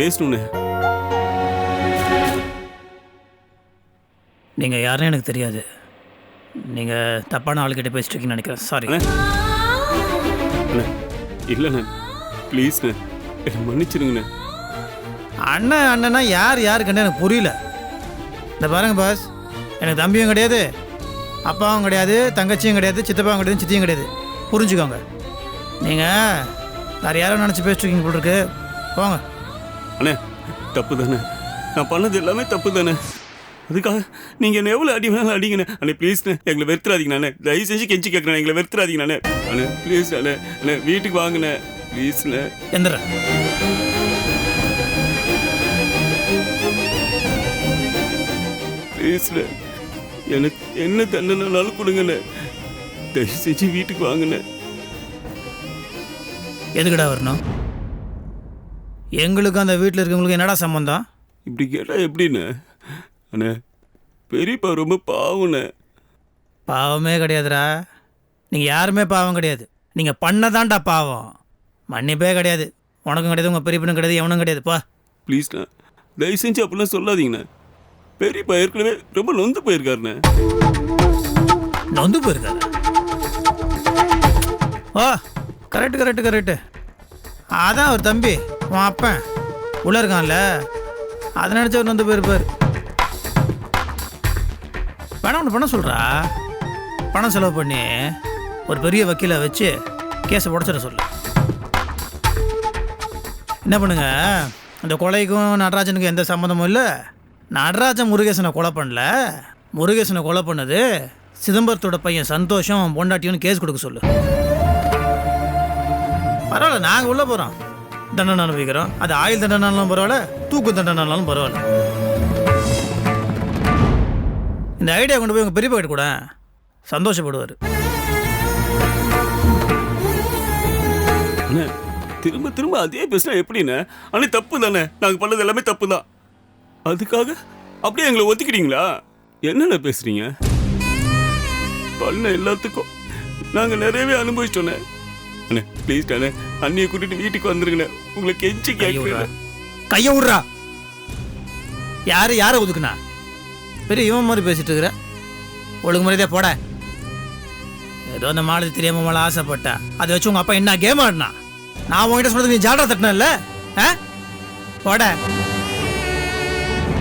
பேசணுண்ணே நீங்கள் யாருன்னு எனக்கு தெரியாது. நீங்கள் தப்பான ஆளுக்கிட்ட பேசிட்டு இருக்கீங்கன்னு நினைக்கிறேன். சாரி இல்லைண்ணே. ப்ளீஸ்ண்ணே என்னை மன்னிச்சிருங்கண்ணே. அண்ணன் அண்ணனா யார் யாருக்குன்னு எனக்கு புரியல. இந்த பாருங்க பாஸ் எனக்கு தம்பியும் கிடையாது அப்பாவும் கிடையாது தங்கச்சியும் கிடையாது சித்தப்பாவும் கிடையாது சித்தியும் கிடையாது. புரிஞ்சுக்கோங்க. நீங்கள் வேறு யாரோ நினச்சி பேசிட்டு இருக்கீங்க போல இருக்கு. போங்க. அண்ணே தப்பு தானே? நான் பண்ணது எல்லாமே தப்பு தானே? அதுக்காக நீங்கள் என்ன எவ்வளோ அடி வேணாலும் அடிங்கண்ணே. அண்ணே ப்ளீஸ்ண்ணே எங்களை வெறுத்துறாதீங்க அண்ணே. தயவு செஞ்சு கெஞ்சி கேட்குறேன் எங்களை வெறுத்துறாதீங்க அண்ணே. ப்ளீஸ் அண்ணே அண்ணே வீட்டுக்கு வாங்கண்ணே. ப்ளீஸ்ண்ணே எந்திரன் ப்ளீஸ்ண்ணே எனக்கு என்ன தண்டனைனாலும் கொடுங்கண்ணே. தயவு செஞ்சு வீட்டுக்கு வாங்கண்ணே. எதுக்குடா வரணும்? எங்களுக்கு அந்த வீட்டில் இருக்கவங்களுக்கு என்னடா சம்மந்தம் இப்படி கேட்டால் எப்படிண்ணே அண்ணே பெரியப்பா ரொம்ப பாவண்ணே பாவமே கிடையாதுடா. நீங்கள் யாருமே பாவம் கிடையாது. நீங்கள் பண்ணதான்டா பாவம். மன்னிப்பே கிடையாது. உனக்கும் கிடையாது உங்கள் பெரியப்பனும் கிடையாது எவனும் கிடையாது. பா. ப்ளீஸ்ண்ணே தயவு செஞ்சு அப்படிலாம் சொல்லாதீங்கண்ணே. பெரியப்பா ஏற்கனவே ரொம்ப நொந்து போயிருக்காருண்ணே. நொந்து போயிருக்காரு? ஓ கரெக்டு கரெக்டு கரெக்டு அதான் ஒரு தம்பி. உன் அப்பன் உள்ளே இருக்கான்ல. அதை நினச்சி அவர் வந்து போயிருப்பார். வேணா ஒன்று பண்ண சொல்கிறா பணம் செலவு பண்ணி ஒரு பெரிய வக்கீலை வச்சு கேஸை உடச்சிட சொல்லு. என்ன பண்ணுங்க? இந்த கொலைக்கும் நடராஜனுக்கும் எந்த சம்மந்தமும் இல்லை. நடராஜன் முருகேசனை கொலை பண்ணல. முருகேசனை கொலை பண்ணது சிதம்பரத்தோட பையன் சந்தோஷம் பொண்டாட்டியும் கேஸ் கொடுக்க சொல்லு. பரவாயில்ல நாங்கள் உள்ளே போகிறோம் தண்டனை அனுபவிக்கிறோம் அது ஆயுள் தண்டனாலும் பரவாயில்ல தூக்கு தண்டனாலும் பரவாயில்ல. இந்த ஐடியா கொண்டு போய் உங்கள் பெரியப்பா கூட சந்தோஷப்படுவார். அண்ணே திரும்ப திரும்ப அதே பேசினா எப்படிண்ணே? அண்ணே தப்பு தானே நாங்கள் பண்ணது எல்லாமே தப்பு தான் அதுக்காக அப்படியே எங்களை ஒத்துக்கிட்டீங்களா என்னண்ணே பேசுறீங்க? பண்ண எல்லாத்துக்கும் நாங்கள் நிறையவே அனுபவிச்சோன்னே அண்ணே ப்ளீஸ் அண்ணே அண்ணியை கூட்டிட்டு வீட்டுக்கு வந்துருங்கண்ணே. உங்களை கெஞ்சி கேட்குறேன் கையை விட்றா. யாரு யாரை ஒதுக்குனா? பெரிய இவன் மாதிரி பேசிட்டு இருக்கிற. ஒழுங்கு மரியாதையா போட. ஏதோ அந்த மாலதி தெரியாம மேலே ஆசைப்பட்டா. அதை வச்சு உங்க அப்பா என்ன கேம் ஆடினா? நான் உங்ககிட்ட சொன்னது நீ ஜாடா தட்டினல்ல? ஆ? போட.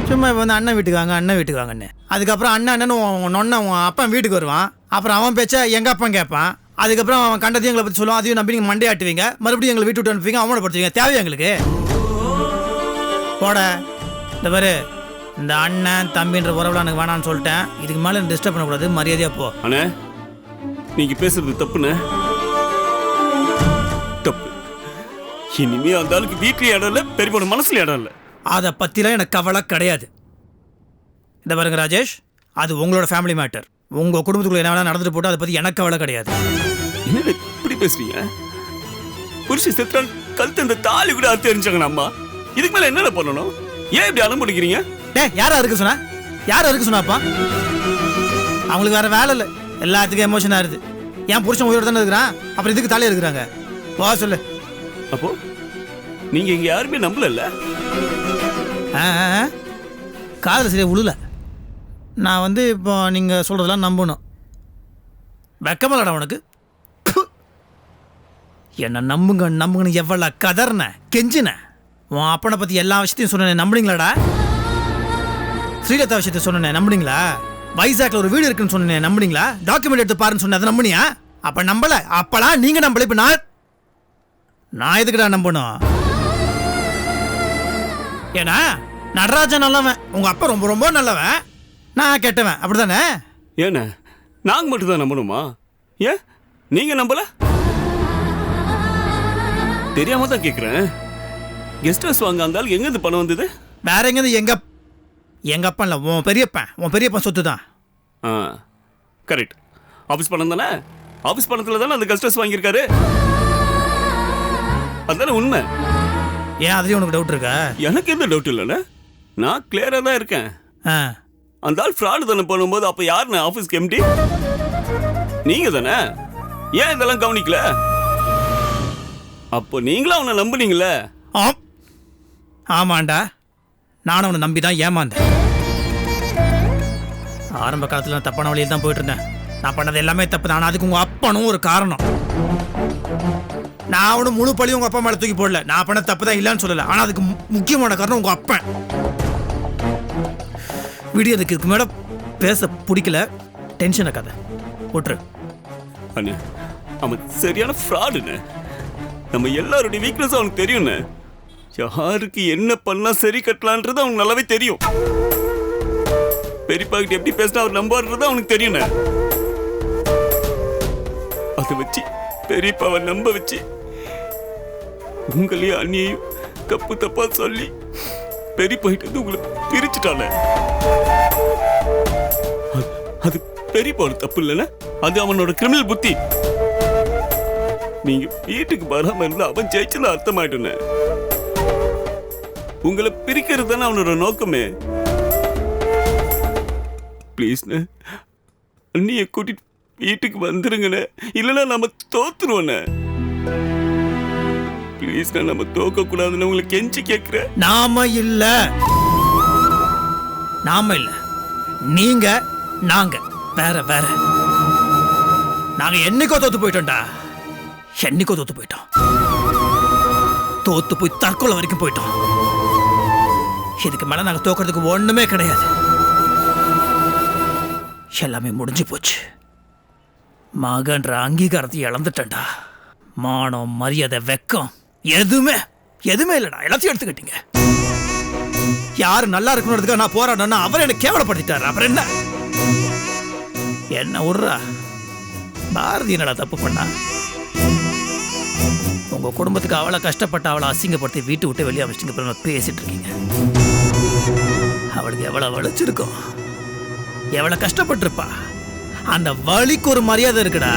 சும்மா இப்போ வந்து அண்ணன் வீட்டுக்கு வாங்க அண்ணன் வீட்டுக்கு வாங்கன்னு. அதுக்கப்புறம் அண்ணன் அண்ணன் உன் நொன்ன உன் அப்பன் வீட்டுக்கு வருவான். அப்புறம் அவன் பேச்ச எங்கள் அப்பன் கேட்பான்? அதுக்கப்புறம் அவன் கண்டதையும் எங்களை பற்றி சொல்லுவான் அதையும் நம்பி நீங்கள் மண்டையாட்டுவீங்க. மறுபடியும் எங்களை வீட்டு விட்டு அனுப்புவீங்க அவமானப்படுத்துவீங்க. தேவையா எங்களுக்கு? போட. இந்த பாரு இந்த அண்ணன் தம்பின்ற உறவுல எனக்கு வேணாம்னு சொல்லிட்டேன். இதுக்கு மேலே டிஸ்டர்ப் பண்ணக்கூடாது மரியாதையாக போ. அண்ணே நீங்க பேசுறது தப்புண்ணே. தப்பு. இனிமே அந்த ஆளுக்கு வீட்லயும் இடம் இல்லை பெரியப்போட மனசுல இடம் இல்லை. அதை பற்றிலாம் எனக்கு கவலை கிடையாது. இந்த பாருங்க ராஜேஷ் அது உங்களோட ஃபேமிலி மேட்டர் உங்கள் குடும்பத்துக்குள்ள என்ன வேணா நடந்துட்டு போட்டு அதை பற்றி எனக்கு கவலை கிடையாது. என்னடா இப்படி பேசுறீங்க? புருஷன் செத்தான் கழுத்து இந்த தாலி கூட அறுத்து எரிஞ்சாங்க அம்மா. இதுக்கு மேல என்னென்ன பண்ணணும்? ஏன் இப்படி அலம் பிடிக்கிறீங்க? டே யாரா இருக்கு சொன்னா? யாரா இருக்கு சொன்னாப்பா அவங்களுக்கு வேற வேலை இல்லை. எல்லாத்துக்கும் எமோஷனாக இருக்குது என் புருஷன் உயிரோட தானே இருக்கிறான்? அப்புறம் இதுக்கு தலையாக இருக்கிறாங்க போ சொல்லு. அப்போ நீங்க இங்க யாருமே நம்பல. காதில் சரியா உழுல நான் வந்து இப்போ நீங்கள் சொல்கிறதெல்லாம் நம்பணும். வெக்கமல்லடா உனக்கு. என்னை நம்புங்க நம்புங்கன்னு எவ்வளோ கதர்ன கெஞ்சின. உன் அப்பனை பற்றி எல்லா விஷயத்தையும் சொன்னேன் நம்புனீங்களாடா? ஸ்ரீலதா விஷயத்தை சொன்னேன் நம்புனீங்களா? வைசாக்ல ஒரு வீடு இருக்குன்னு சொன்னேன் நம்புனீங்களா? டாக்குமெண்ட் எடுத்து பாருன்னு சொன்னேன் அதை நம்புனியா? அப்போ நம்பல. அப்பலாம் நீங்கள் நம்பல இப்போ நான் நான் எதுக்குடா நம்பணும்? ஏன்னா நடராஜன் நல்லவன். உங்க அப்பா ரொம்ப ரொம்ப நல்லவன். நான் கெட்டவன் அப்படிதானே? ஏண்ணே நாங்க மட்டும் தான் நம்பணுமா? ஏன்? நீங்க நம்பல? தெரியாம தான் கேக்குறேன். கெஸ்ட் ஹவுஸ் வாங்க அந்த ஆளுக்கு எங்க இருந்து பணம் வந்தது? வேற எங்கேருந்து? எங்க எங்க அப்பா இல்லை உன் பெரியப்பன் உன் பெரியப்பன் சொத்து தான் ஆ கரெக்ட் ஆஃபீஸ் பணம் தானே? ஆஃபீஸ் பணத்தில் தானே அந்த கெஸ்ட் ஹவுஸ் வாங்கியிருக்காரு? அதுதானே உண்மை. ஏன் அதுலேயும் உனக்கு டவுட் இருக்கா? எனக்கு எந்த டவுட் இல்லைண்ணே. நான் கிளியராக தான் இருக்கேன். ஆ. அந்த ஆள் ஃப்ராடு தானே பண்ணும்போது அப்போ யாருண்ணே? ஆஃபீஸ்க்கு எம்டி நீங்கள் தானே ஏன் இதெல்லாம் கவனிக்கல? அப்போ நீங்களும் அவனை நம்புனீங்களே ஆம். ஆமாண்டா. நானும் அவனை நம்பி தான் ஏமாந்தேன். ஆரம்ப காலத்தில் நான் தப்பான வழியில் தான் போயிட்டு இருந்தேன் நான் பண்ணது எல்லாமே தப்பு. தான் அதுக்கு உங்கள் அப்பனும் ஒரு காரணம். நான் அவனு முழு பழியும் உங்கள் அப்பா மேலே தூக்கி போடல. நான் பண்ண தப்பு தான் இல்லைன்னு சொல்லலை. ஆனால் அதுக்கு முக்கியமான காரணம் உங்கள் அப்பன். விடிய அதுக்கு இதுக்கு மேலே பேச பிடிக்கல. டென்ஷன் கதை விட்டுரு அண்ணே அவன் சரியான ஃப்ராடுண்ணே நம்ம எல்லாருடைய வீக்னஸ் அவனுக்கு தெரியும்னு. யாருக்கு என்ன பண்ணா சரி கட்டலான்றது அவனுக்கு நல்லாவே தெரியும். பெரியப்பா கிட்ட எப்படி பேசினா அவர் நம்பாருன்றது அவனுக்கு தெரியும்னு. அதை வச்சு பெரியப்பாவை நம்ப வச்சு உங்களையும் அண்ணியையும் தப்பு தப்பா சொல்லி பெரியப்பா கிட்ட வந்து உங்களை பிரிச்சுட்டான. அது- அது பெரியப்பாவோட தப்பு இல்லைன்னா அது அவனோட கிரிமினல் புத்தி. நீங்க வீட்டுக்கு வராம இருந்தா அவன் ஜெயிச்சுன்னு அர்த்தமாயிட்டுன. உங்களை பிரிக்கிறது தானே அவனோட நோக்கமே. ப்ளீஸ்ண்ணே அண்ணியை கூட்டிட்டு வீட்டுக்கு வந்துருங்கண்ணே இல்லைன்னா நம்ம தோத்துருவோண்ணே ப்ளீஸ்ண்ணே நம்ம தோக்க கூடாதுன்னு உங்களை கெஞ்சி கேட்கிறேன் நாம இல்ல. நாம இல்ல. நீங்க நாங்க. வேற வேற. நாங்க என்னைக்கோ தோத்து போயிட்டோம்டா. என்னைக்கோ தோத்து போயிட்டோம் தோத்து போய் தற்கொலை வரைக்கும் போயிட்டோம் இதுக்கு மேல நாங்க தோக்கிறதுக்கு ஒண்ணுமே கிடையாது. எல்லாமே முடிஞ்சு போச்சு. மகன்ற அங்கீகாரத்தை இழந்துட்டேன்டா. மானம் மரியாதை வெக்கம் எதுவுமே எதுவுமே இல்லைடா. எல்லாத்தையும் எடுத்துக்கிட்டீங்க. யாரு நல்லா இருக்கணுன்றதுக்காக நான் போராடணும்னா அவர் என்ன கேவலப்படுத்திட்டாரு. அப்புறம் என்ன? என்ன விட்றா பாரதி என்னடா தப்பு பண்ணா? உங்க குடும்பத்துக்கு அவளை கஷ்டப்பட்ட அவளை அசிங்கப்படுத்தி வீட்டு விட்டு வெளியே அமைச்சிங்க அப்புறம் பேசிட்டு இருக்கீங்க. அவளுக்கு எவ்வளவு வலிச்சிருக்கும். எவ்வளவு கஷ்டப்பட்டிருப்பா. அந்த வழிக்கு ஒரு மரியாதை இருக்குடா.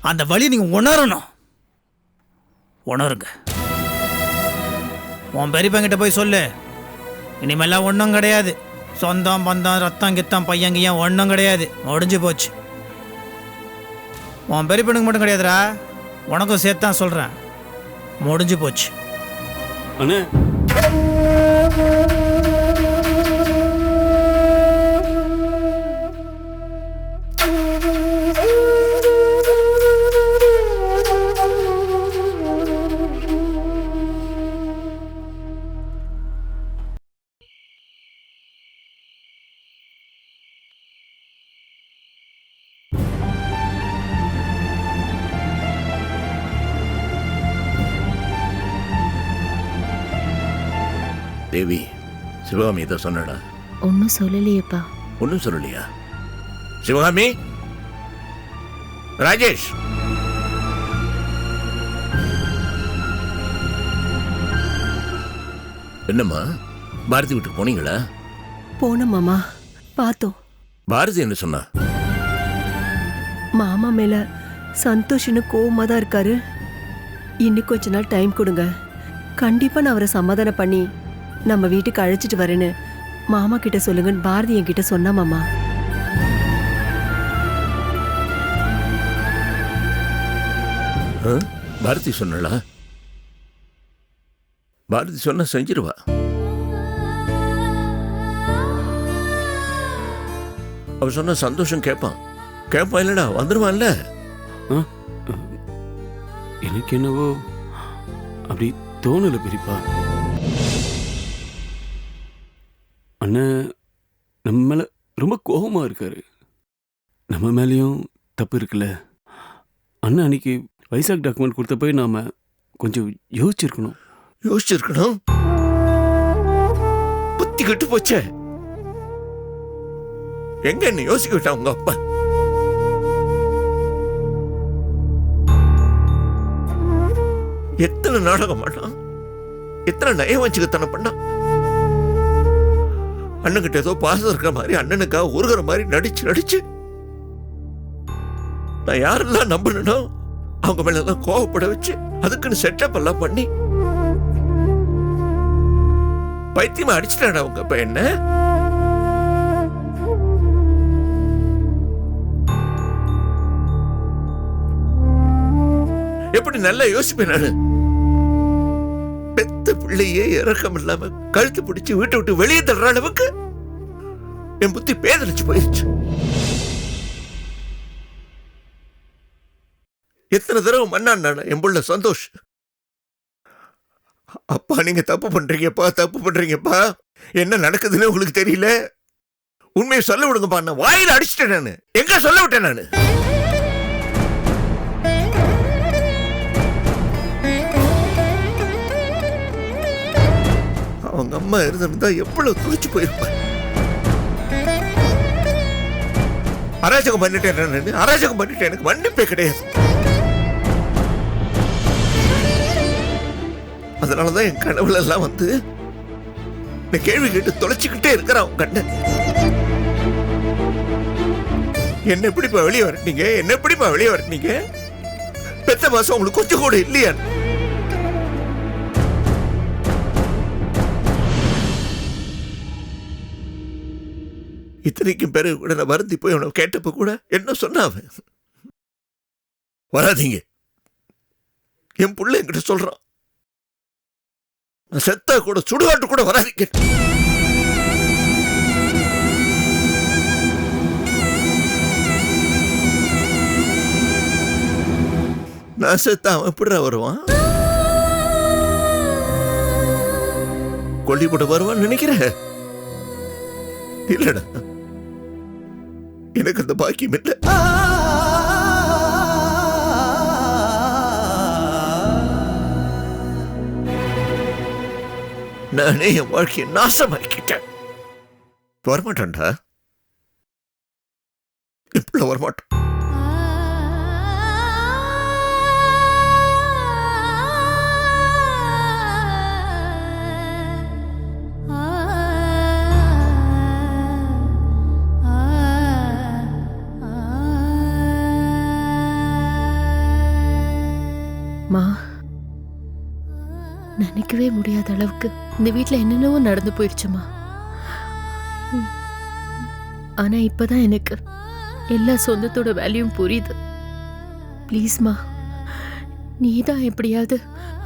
அந்த வழி நீங்க உணரணும். உணருங்க. உன் பெரியப்பங்கிட்ட போய் சொல்லு. இனிமேல்லாம் ஒன்றும் கிடையாது. சொந்தம் பந்தம் ரத்தம் கித்தம் பையங்கியம் ஒன்றும் கிடையாது. முடிஞ்சு போச்சு. உன் பெரியப்பனுக்கு மட்டும் கிடையாதுடா. உனக்கும் சேர்த்து தான் சொல்கிறேன் முடிஞ்சு போச்சு. அண்ணே. தேவி சிவகாமி இதை சொன்னடா ஒன்றும் சொல்லலையேப்பா. ஒன்றும் சொல்லலையா? சிவகாமி? ராஜேஷ்? என்னம்மா பாரதி வீட்டுக்கு போனீங்களா? போனோம் மாமா பார்த்தோம். பாரதி என்ன சொன்னா? மாமா மேல சந்தோஷ்னு கோவமா தான் இருக்காரு. இன்னும் கொஞ்ச நாள் டைம் கொடுங்க. கண்டிப்பா நான் அவரை சமாதானம் பண்ணி நம்ம வீட்டுக்கு அழைச்சிட்டு வரேன்னு மாமா கிட்ட சொல்லுங்கன்னு பாரதி என்கிட்ட சொன்னா மாமா? பாரதி சொன்னளா? பாரதி சொன்னா செஞ்சிருவா. அவ சொன்ன சந்தோஷம் கேட்பான் கேட்பான் இல்லடா வந்துருவான்ல? எனக்கு என்னவோ அப்படி தோணல பெரியப்பா. அண்ணன் நம்ம மேலே ரொம்ப கோபமாக இருக்கார். நம்ம மேலேயும் தப்பு இருக்குல்ல? அண்ணன் அன்னைக்கு வைசாக் டாக்குமெண்ட் கொடுத்த போய் நாம் கொஞ்சம் யோசிச்சிருக்கணும். யோசிச்சிருக்கணும்? புத்தி கெட்டு போச்சே. எங்க என்ன யோசிக்க விட்டா உங்க அப்பா? எத்தனை நாடகம் பண்ணான்? எத்தனை நயவஞ்சிக்கத்தனம் பண்ணான்? அண்ணன்கிட்ட ஏதோ பாசம் இருக்கிற மாதிரி அண்ணனுக்காக உருகிற மாதிரி நடிச்சு நடிச்சு. நான் யாரெல்லாம் நம்பணும் அவங்க மேல எல்லாம் கோவப்பட வச்சு அதுக்குன்னு செட்டப் எல்லாம் பண்ணி பைத்தியமா அடிச்சிட்டாடா அவங்க அப்ப என்ன? எப்படி நல்லா யோசிப்பேன் நான்? பிள்ளையே இறக்கம் இல்லாம கழுத்து பிடிச்சு வீட்டை விட்டு வெளியே தள்ளுற அளவுக்கு என் புத்தி பேதலிச்சு போயிருச்சு. எத்தனை தடவை மண்ணான் என் புள்ள சந்தோஷ். அப்பா நீங்க தப்பு பண்றீங்கப்பா தப்பு பண்றீங்கப்பா. என்ன நடக்குதுன்னு உங்களுக்கு தெரியல? உண்மையை சொல்ல விடுங்கப்பா நான் வாயில அடிச்சிட்டேன் நானு. எங்க சொல்ல விட்டேன் நானு? அவங்க அம்மா இருந்திருந்தா எவ்வளவு துடிச்சு போயிருப்பா அராஜகம் பண்ணிட்டேன் அராஜகம் பண்ணிட்டேன். எனக்கு மன்னிப்பே கிடையாது. அதனாலதான் என் கனவுல எல்லாம் வந்து இந்த கேள்வி கேட்டு தொலைச்சிக்கிட்டே இருக்கிறான் உன் கண்ணன். என்ன எப்படிப்பா வெளியே வரட்டீங்க? என்ன எப்படிப்பா வெளியே வரட்டீங்க? பெத்த மாசம் உங்களுக்கு கொஞ்சம் கூட இல்லையா? இத்தனைக்கும் பிறகு கூட நான் வருந்தி போய் அவனை கேட்டப்ப கூட என்ன சொன்ன வராதீங்க. என் பிள்ளை என்கிட்ட சொல்றான். நான் செத்தா கூட சுடுகாட்டு கூட வராதீங்க. நான் செத்தா அவன் எப்படிடா வருவான்? கொல்லி போட்டு வருவான்னு நினைக்கிறேன் இல்லடா. எனக்கு அந்த பாக்கியம் இல்லை நானே என் வாழ்க்கையை நாசமாக்கிட்டேன் வரமாட்டேன்டா இப்படி வரமாட்டேன் மா நினைக்கவே முடியாத அளவுக்கு இந்த வீட்டில் என்னென்னவோ நடந்து போயிடுச்சுமா ஆனால் இப்போ தான் எனக்கு எல்லா சொந்தத்தோட வேல்யூம் புரியுது. ப்ளீஸ்மா நீ தான் எப்படியாவது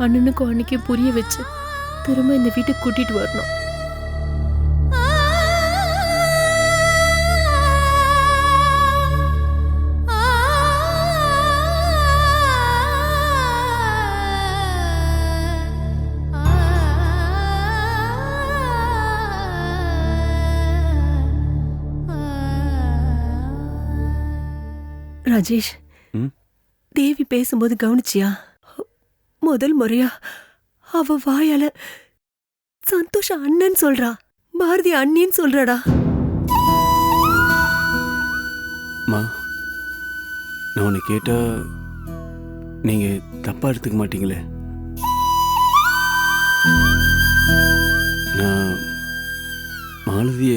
அண்ணனுக்கும் அன்னைக்கும் புரிய வச்சு திரும்ப இந்த வீட்டுக்கு கூட்டிகிட்டு வரணும். ராஜேஷ்? தேவி பேசும்போது கவனிச்சியா? முதல் முறையா அவ வாயால சந்தோஷ அண்ணன் சொல்றா பாரதி அண்ணின்னு சொல்றாடா. மா நான் உன்னை கேட்டா நீங்க தப்பா எடுத்துக்க மாட்டீங்களே? நான் மாலதிய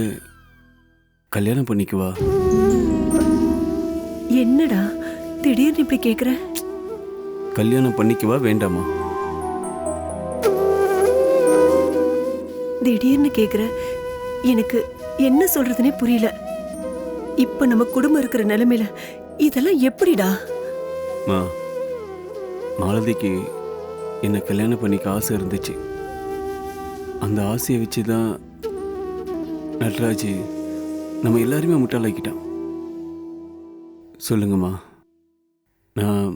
கல்யாணம் பண்ணிக்குவா? என்னடா? திடீர்னு இப்படி கேக்குற? கல்யாணம் பண்ணிக்குவா வேண்டாமா? திடீர்னு கேக்குற. எனக்கு என்ன சொல்றதுனே புரியல. இப்ப நம்ம குடும்பம் இருக்கிற நிலைமையில இதெல்லாம் எப்படிடா? மா மாலதிக்கு என்னை கல்யாணம் பண்ணிக்க ஆசை இருந்துச்சு. அந்த ஆசையை வச்சு தான் நட்ராஜ் நம்ம எல்லாருமே முட்டாளாக்கிட்டான். சொல்லுங்கம்மா. நான்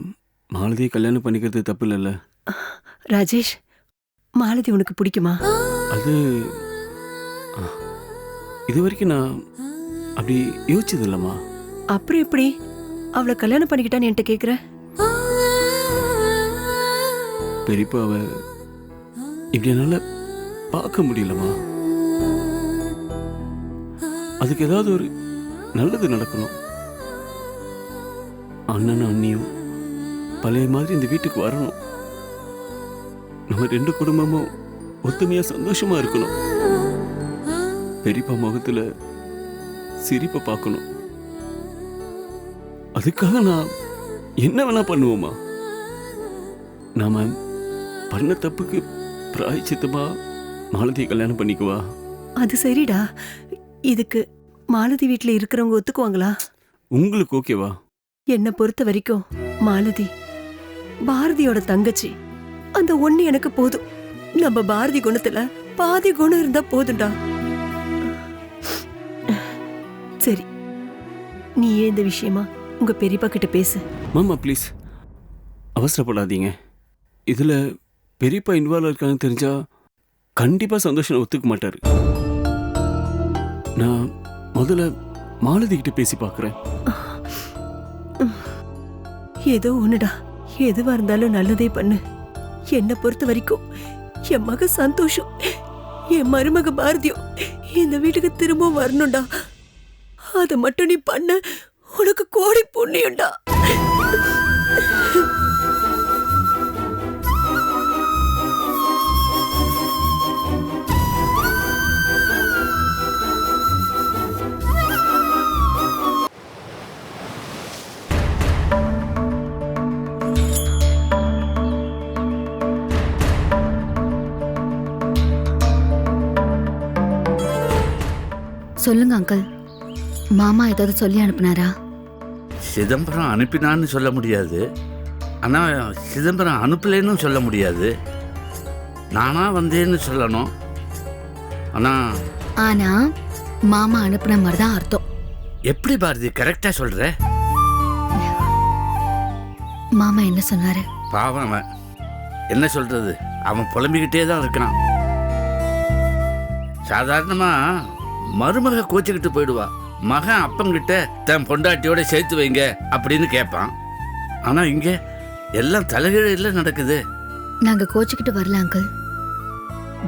மாலதியை கல்யாணம் பண்ணிக்கிறது தப்பு இல்லைல்ல ராஜேஷ் மாலதி உனக்கு பிடிக்குமா? அது இது வரைக்கும் நான் அப்படி யோசிச்சது இல்லைம்மா அப்புறம் எப்படி? அவளை கல்யாணம் பண்ணிக்கிட்டான்னு என்கிட்ட கேக்குற? பெரியப்பாவை இப்படி என்னால் பார்க்க முடியலம்மா. அதுக்கு ஏதாவது ஒரு நல்லது நடக்கணும். அண்ணனும் அண்ணியும் பழைய மாதிரி இந்த வீட்டுக்கு வரணும். நம்ம ரெண்டு குடும்பமும் ஒத்துமையா சந்தோஷமா இருக்கணும். பெரியப்பா முகத்துல சிரிப்பை பார்க்கணும். அதுக்காக நான் என்ன வேணா பண்ணுவோமா? நாம பண்ண தப்புக்கு பிராய்ச்சித்தமா மாலதியை கல்யாணம் பண்ணிக்குவா? அது சரிடா. இதுக்கு மாலதி வீட்ல இருக்கிறவங்க ஒத்துக்குவாங்களா? உங்களுக்கு ஓகேவா? என்னை பொறுத்த வரைக்கும் மாலதி பாரதியோட தங்கச்சி. அந்த ஒண்ணு எனக்கு போதும். நம்ம பாரதி குணத்துல பாதி குணம் இருந்தா போதும்டா. சரி நீ ஏன் இந்த விஷயமா உங்க பெரியப்பா கிட்ட பேசு. மாமா ப்ளீஸ் அவசரப்படாதீங்க. இதில் பெரியப்பா இன்வால்வ் இருக்காங்கன்னு தெரிஞ்சா கண்டிப்பாக சந்தோஷம் ஒத்துக்க மாட்டார். நான் முதல்ல மாலதி கிட்ட பேசி பார்க்குறேன். ஏதோ ஒண்ணுடா. எதுவா இருந்தாலும் நல்லதே பண்ணு. என்னை பொறுத்த வரைக்கும் என் மக சந்தோஷம். என் மருமக பாரதியும் இந்த வீட்டுக்கு திரும்ப வரணும்டா. அதை மட்டும் நீ பண்ண. உனக்கு கோடி புண்ணியம்டா. சொல்லுங்க அங்கிள் மாமா ஏதாவது சொல்லி அனுப்புனாரா? சிதம்பரம் அனுப்பினான்னு சொல்ல முடியாது. ஆனால் சிதம்பரம் அனுப்பலைன்னு சொல்ல முடியாது. நானா வந்தேன்னு சொல்லணும். ஆனால் ஆனா மாமா அனுப்புன மாதிரி தான் அர்த்தம். எப்படி பாரதி கரெக்டாக சொல்கிற மாமா என்ன சொன்னாரு? பாவம் அவன். என்ன சொல்கிறது அவன் புலம்பிக்கிட்டே தான் இருக்கிறான். சாதாரணமாக மருமக கோச்சிக்கிட்டு போயிடுவா. மகன் அப்பங்கிட்ட தன் பொண்டாட்டியோட சேர்த்து வைங்க அப்படின்னு கேட்பான் ஆனால் இங்கே எல்லாம் தலைகீழில் நடக்குது. நாங்க கோச்சுக்கிட்டு வரல அங்கிள்.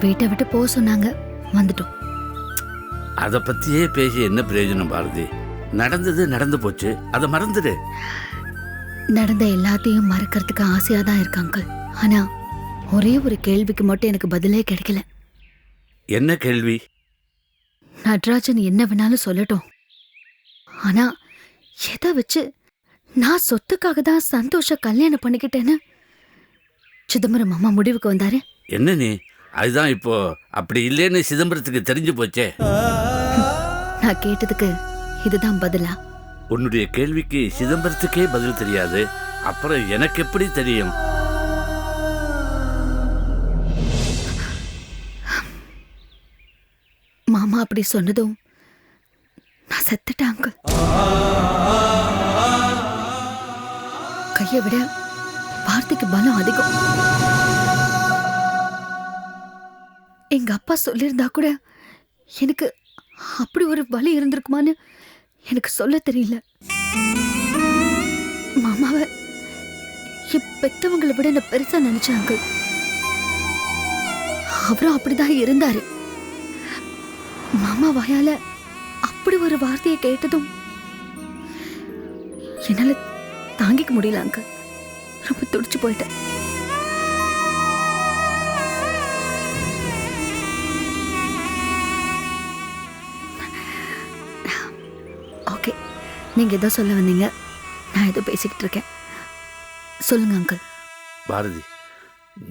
வீட்டை விட்டு போக சொன்னாங்க. வந்துட்டோம். அதை பத்தியே பேசி என்ன பிரயோஜனம் பாரதி? நடந்தது நடந்து போச்சு. அதை மறந்துடு. நடந்த எல்லாத்தையும் மறக்கிறதுக்கு ஆசையா தான் இருக்கு அங்கிள். ஆனா ஒரே ஒரு கேள்விக்கு மட்டும் எனக்கு பதிலே கிடைக்கல. என்ன கேள்வி? நட்ராஜன் என்ன வேணாலும் சொல்லட்டும். ஆனா எதை வச்சு நான் சொத்துக்காக தான் சந்தோஷ கல்யாணம் பண்ணிக்கிட்டேன்னு? சிதம்பரம் மாமா முடிவுக்கு வந்தாரு. என்ன நீ? அதுதான் இப்போ அப்படி இல்லைன்னு சிதம்பரத்துக்கு தெரிஞ்சு போச்சே. நான் கேட்டதுக்கு இதுதான் பதிலா? உன்னுடைய கேள்விக்கு சிதம்பரத்துக்கே பதில் தெரியாது. அப்புறம் எனக்கு எப்படி தெரியும்? அப்படி சொன்னதும் நான் செத்துட்டேன் அங்கிள் கையை விட வார்த்தைக்கு பலம் அதிகம். எங்க அப்பா சொல்லியிருந்தா கூட எனக்கு அப்படி ஒரு வழி இருந்திருக்குமான்னு எனக்கு சொல்ல தெரியல. மாமாவை பெத்தவங்களை விட என்ன பெருசா நினைச்சாங்க அவரும் அப்படிதான் இருந்தாரு. மாமா வாயால அப்படி ஒரு வார்த்தையை கேட்டதும் என்னால தாங்கிக்க முடியல அங்க ரொம்ப துடிச்சு போயிட்டேன். ஓகே நீங்க ஏதோ சொல்ல வந்தீங்க. நான் ஏதோ பேசிக்கிட்டு இருக்கேன். சொல்லுங்க அங்கிள் பாரதி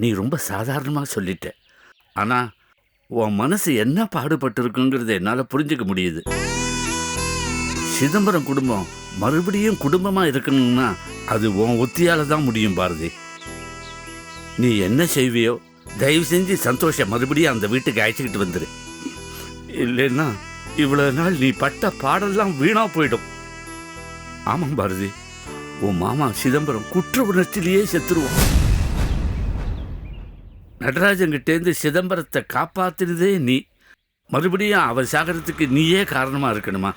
நீ ரொம்ப சாதாரணமாக சொல்லிட்ட. ஆனால் உன் மனசு என்ன பாடுபட்டு இருக்குங்கிறத என்னால் புரிஞ்சுக்க முடியுது. சிதம்பரம் குடும்பம் மறுபடியும் குடும்பமாக இருக்கணும்னா அது உன் ஒத்தியால தான் முடியும் பாரதி. நீ என்ன செய்வியோ தயவு செஞ்சு சந்தோஷம் மறுபடியும் அந்த வீட்டுக்கு அழைச்சிக்கிட்டு வந்துரு. இல்லைன்னா இவ்வளவு நாள் நீ பட்ட பாடெல்லாம் வீணா போயிடும். ஆமாம் பாரதி உன் மாமா சிதம்பரம் குற்ற உணர்ச்சியிலேயே செத்துருவான். நடராஜன்கிட்டேருந்து சிதம்பரத்தை காப்பாத்தினதே நீ. மறுபடியும் அவர் சாகரத்துக்கு நீயே காரணமாக இருக்கணுமா?